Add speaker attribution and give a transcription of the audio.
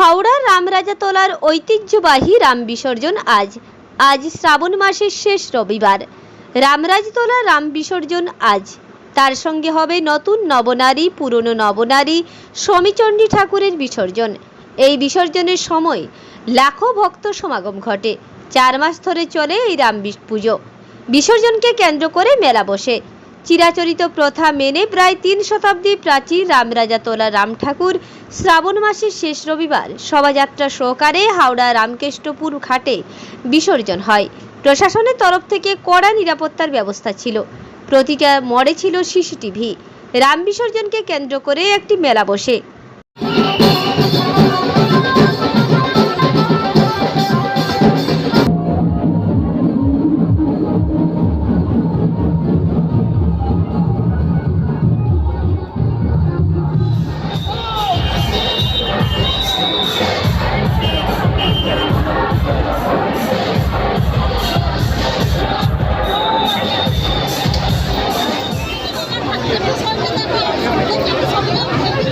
Speaker 1: হাওড়ার রামরাজাতলার ঐতিহ্যবাহী রাম বিসর্জন আজ। আজ শ্রাবণ মাসের শেষ রবিবার। রামরাজতলা রাম বিসর্জন আজ। তার সঙ্গে হবে নতুন নবনারী, পুরনো নবনারী সমীচণ্ডী ঠাকুরের বিসর্জন। এই বিসর্জনের সময় লাখো ভক্ত সমাগম ঘটে। চার মাস ধরে চলে এই রাম পুজো। বিসর্জনকে কেন্দ্র করে মেলা বসে। চিরাচরিত প্রথা মেনে প্রায় তিন শতাব্দী প্রাচীন রামরাজাতলা রাম ঠাকুর শ্রাবণ মাসের শেষ রবিবার শোভাযাত্রা সহকারে হাওড়া রামকৃষ্ণপুর ঘাটে বিসর্জন হয়। প্রশাসনের তরফ থেকে কড়া নিরাপত্তার ব্যবস্থা ছিল। প্রতিটা মডে ছিল সিসিটিভি। রাম বিসর্জনকে কেন্দ্র করে একটি মেলা বসে।